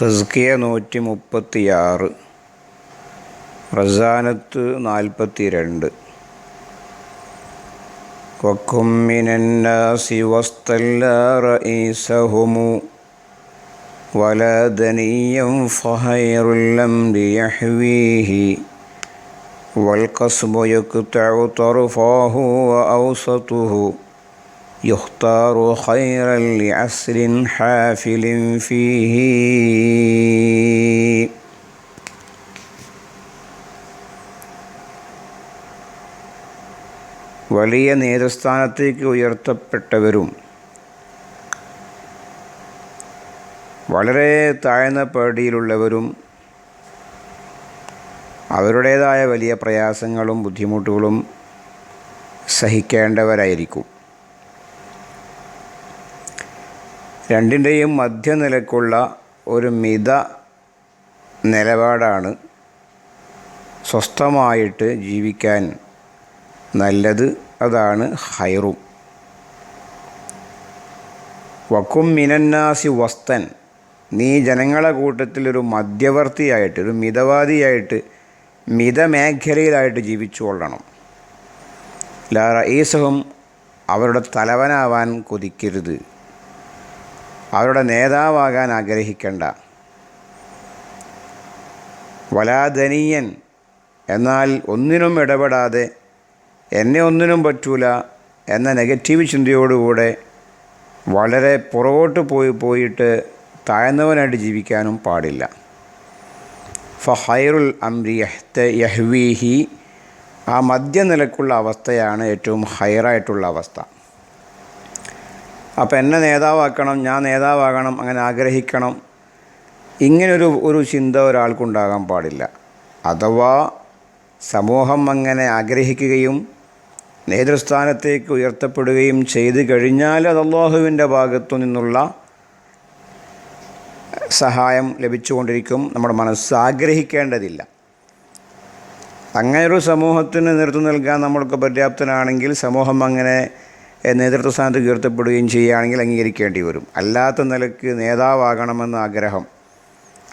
തസ്കിയ നൂറ്റി മുപ്പത്തിയാറ് റസാനത്ത് നാൽപ്പത്തി രണ്ട് وكم من الناس وسطلا رئيسهم ولا دنيا فهير الأمر يحويه والقصب يقطع طرفاه وأوسطه يختار خيرا لعسر حافل فيه വലിയ നേതൃസ്ഥാനത്തേക്ക് ഉയർത്തപ്പെട്ടവരും വളരെ താഴ്ന്ന പേടിയിലുള്ളവരും അവരുടേതായ വലിയ പ്രയാസങ്ങളും ബുദ്ധിമുട്ടുകളും സഹിക്കേണ്ടവരായിരിക്കും രണ്ടിന്റെയും മധ്യനിലക്കുള്ള ഒരു മിത നിലപാടാണ് സ്വസ്ഥമായിട്ട് ജീവിക്കാൻ നല്ലത്. അതാണ് ഹൈറും. വക്കും മിനന്നാസി വസ്തൻ. നീ ജനങ്ങളെ കൂട്ടത്തിൽ ഒരു മധ്യവർത്തിയായിട്ട് ഒരു മിതവാദിയായിട്ട് മിതമേഖലയിലായിട്ട് ജീവിച്ചു കൊള്ളണം. ലാ റഈസഹും അവരുടെ തലവനാവാൻ കൊതിക്കരുത്. അവരുടെ നേതാവാകാൻ ആഗ്രഹിക്കേണ്ട. വലാധനീയൻ എന്നാൽ ഒന്നിനും ഇടപെടാതെ എന്നെ ഒന്നിനും പറ്റൂല എന്ന നെഗറ്റീവ് ചിന്തയോടുകൂടെ വളരെ പുറകോട്ട് പോയി പോയിട്ട് താഴ്ന്നവനായിട്ട് ജീവിക്കാനും പാടില്ല. ഫഹൈറുൽ അംരി യഹ്വീഹി. ആ മധ്യനിലക്കുള്ള അവസ്ഥയാണ് ഏറ്റവും ഹയറായിട്ടുള്ള അവസ്ഥ. അപ്പം എന്നെ നേതാവാക്കണം ഞാൻ നേതാവാകണം അങ്ങനെ ആഗ്രഹിക്കണം. ഇങ്ങനൊരു ഒരു ചിന്ത ഒരാൾക്കുണ്ടാകാൻ പാടില്ല. അഥവാ സമൂഹം അങ്ങനെ ആഗ്രഹിക്കുകയും നേതൃസ്ഥാനത്തേക്ക് ഉയർത്തപ്പെടുകയും ചെയ്തു കഴിഞ്ഞാൽ അത് അള്ളാഹുവിന്റെ ഭാഗത്തു നിന്നുള്ള സഹായം ലഭിച്ചുകൊണ്ടിരിക്കും. നമ്മുടെ മനസ്സ് ആഗ്രഹിക്കേണ്ടതില്ല. അങ്ങനെ ഒരു സമൂഹത്തിന് നേതൃത്വം നൽകാൻ നമ്മൾക്ക് പര്യാപ്തനാണെങ്കിൽ സമൂഹം അങ്ങനെ നേതൃത്വ സ്ഥാനത്ത് ഉയർത്തപ്പെടുകയും ചെയ്യുകയാണെങ്കിൽ അംഗീകരിക്കേണ്ടി വരും. അല്ലാത്ത നിലയ്ക്ക് നേതാവാകണമെന്ന ആഗ്രഹം.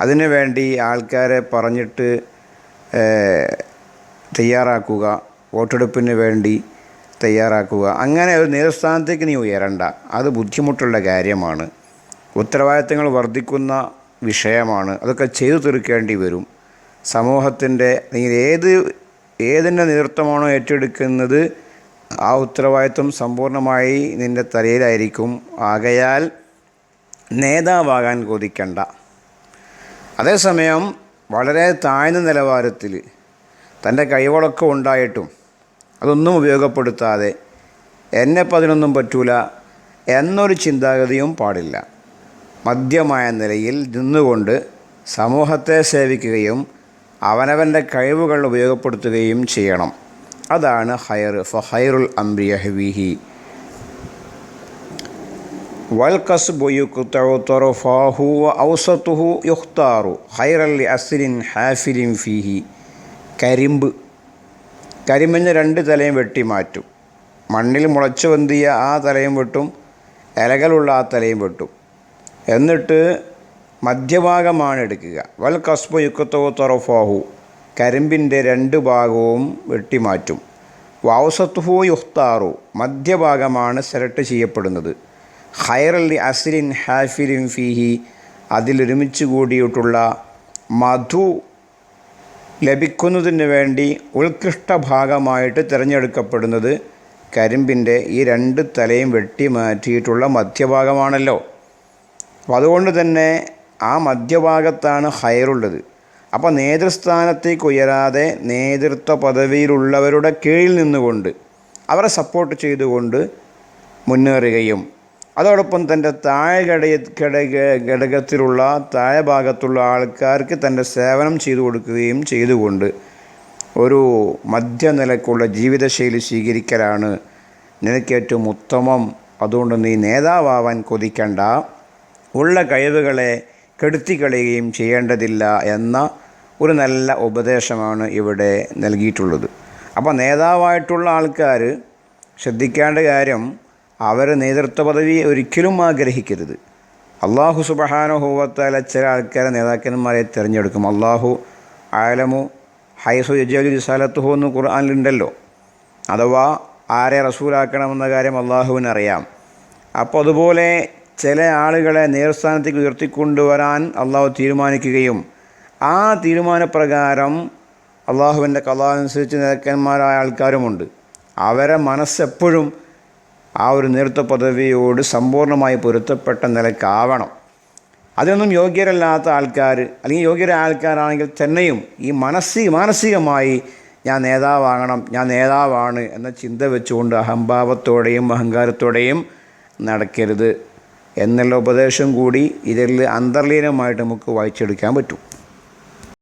അതിനു വേണ്ടി ആൾക്കാരെ പറഞ്ഞിട്ട് തയ്യാറാക്കുക വോട്ടെടുപ്പിന് വേണ്ടി തയ്യാറാക്കുക. അങ്ങനെ ഒരു നേതൃസ്ഥാനത്തേക്ക് നീ ഉയരണ്ട. അത് ബുദ്ധിമുട്ടുള്ള കാര്യമാണ്. ഉത്തരവാദിത്തങ്ങൾ വർദ്ധിക്കുന്ന വിഷയമാണ്. അതൊക്കെ ചെയ്തു തീർക്കേണ്ടി വരും. സമൂഹത്തിന്റെ ഏത് ഏതിന്റെ നേതൃത്വമാണോ ഏറ്റെടുക്കുന്നത് ആ ഉത്തരവാദിത്വം സമ്പൂർണമായി നിന്റെ തലയിലായിരിക്കും. ആകയാൽ നേതാവാകാൻ കൊതിക്കണ്ട. അതേസമയം വളരെ താഴ്ന്ന നിലവാരത്തിൽ തന്റെ കഴിവുകളൊക്കെ ഉണ്ടായിട്ടും അതൊന്നും ഉപയോഗപ്പെടുത്താതെ എന്നെ പതിനൊന്നും പറ്റൂല എന്നൊരു ചിന്താഗതിയും പാടില്ല. മധ്യമായ നിലയിൽ നിന്നുകൊണ്ട് സമൂഹത്തെ സേവിക്കുകയും അവനവന്റെ കഴിവുകൾ ഉപയോഗപ്പെടുത്തുകയും ചെയ്യണം. അതാണ് ഹയർ ഫഹൈറുൽ അംബ്രിയ ഹവിഹി. വൽ കസ്ബു യുക്തറഫാഹു ഔസത്തുഹു യുഖ്താറു. ഹൈറല്ലി അസിലിൻ ഹാഫിലിൻ ഫീഹി. കരിമ്പ്. കരിമ്പിന് രണ്ട് തലയും വെട്ടി മാറ്റും. മണ്ണിൽ മുളച്ചു വന്തിയ ആ തലയും വെട്ടും. ഇലകളുള്ള ആ തലയും വെട്ടും. എന്നിട്ട് മധ്യഭാഗമാണ് എടുക്കുക. വൽ കസ്ബു യുക്കത്തോ തൊറഫാഹു. കരിമ്പിന്റെ രണ്ട് ഭാഗവും വെട്ടിമാറ്റും. വൗസത്തുഹു യുഹ്താറു. മധ്യഭാഗമാണ് സെലക്ട് ചെയ്യപ്പെടുന്നത്. ഹൈറൽ അസിലിൻ ഹാഫിലിൻ ഫീഹി. അതിലൊരുമിച്ച് കൂടിയിട്ടുള്ള മധു ലഭിക്കുന്നതിന് വേണ്ടി ഉത്കൃഷ്ട ഭാഗമായിട്ട് തിരഞ്ഞെടുക്കപ്പെടുന്നത് കരിമ്പിന്റെ ഈ രണ്ട് തലയും വെട്ടി മാറ്റിയിട്ടുള്ള മധ്യഭാഗമാണല്ലോ. അപ്പോൾ അതുകൊണ്ട് തന്നെ ആ മധ്യഭാഗത്താണ് ഹയറുള്ളത് അപ്പോൾ നേതൃസ്ഥാനത്തേക്ക് ഉയരാതെ നേതൃത്വ പദവിയിലുള്ളവരുടെ കീഴിൽ നിന്നുകൊണ്ട് അവരെ സപ്പോർട്ട് ചെയ്തുകൊണ്ട് മുന്നേറുകയും അതോടൊപ്പം തന്റെ താഴെ ഘടക ഘടകത്തിലുള്ള താഴെ ഭാഗത്തുള്ള ആൾക്കാർക്ക് തന്റെ സേവനം ചെയ്തു കൊടുക്കുകയും ചെയ്തുകൊണ്ട് ഒരു മധ്യനിലക്കുള്ള ജീവിതശൈലി സ്വീകരിക്കലാണ് നിനക്കേറ്റവും ഉത്തമം. അതുകൊണ്ട് നീ നേതാവാൻ കൊതിക്കണ്ട. ഉള്ള കഴിവുകളെ കെടുത്തിക്കളയുകയും ചെയ്യേണ്ടതില്ല എന്ന ഒരു നല്ല ഉപദേശമാണ് ഇവിടെ നൽകിയിട്ടുള്ളത്. അപ്പോൾ നേതാവായിട്ടുള്ള ആൾക്കാർ ശ്രദ്ധിക്കേണ്ട കാര്യം അവർ നേതൃത്വ പദവി ഒരിക്കലും ആഗ്രഹിക്കരുത്. അള്ളാഹു സുബഹാനുഭവത്താല ചില ആൾക്കാരെ നേതാക്കന്മാരെ തിരഞ്ഞെടുക്കും. അള്ളാഹു ആലമു ഹൈസു യജാലു റിസാലത്തുഹു എന്ന് ഖുർആാനിലുണ്ടല്ലോ. അഥവാ ആരെ റസൂലാക്കണമെന്ന കാര്യം അള്ളാഹുവിനറിയാം. അപ്പോൾ അതുപോലെ ചില ആളുകളെ നേർസ്ഥാനത്തേക്ക് ഉയർത്തിക്കൊണ്ടുവരാൻ അള്ളാഹു തീരുമാനിക്കുകയും ആ തീരുമാനപ്രകാരം അള്ളാഹുവിന്റെ കഥാനുസരിച്ച് നേതാക്കന്മാരായ ആൾക്കാരുമുണ്ട്. അവരെ മനസ്സെപ്പോഴും ആ ഒരു നേതൃത്വ പദവിയോട് സമ്പൂർണമായി പൊരുത്തപ്പെട്ട നിലക്കാവണം അതിനൊന്നും യോഗ്യരല്ലാത്ത ആൾക്കാർ അല്ലെങ്കിൽ യോഗ്യരായ ആൾക്കാരാണെങ്കിൽ തന്നെയും ഈ മനസ്സി മാനസികമായി ഞാൻ നേതാവാകണം ഞാൻ നേതാവാണ് എന്ന ചിന്ത വെച്ചുകൊണ്ട് അഹംഭാവത്തോടെയും അഹങ്കാരത്തോടെയും നടക്കരുത്. എന്നുള്ള ഉപദേശം കൂടി ഇതിൽ അന്തർലീനമായിട്ട് നമുക്ക് വായിച്ചെടുക്കാൻ പറ്റും.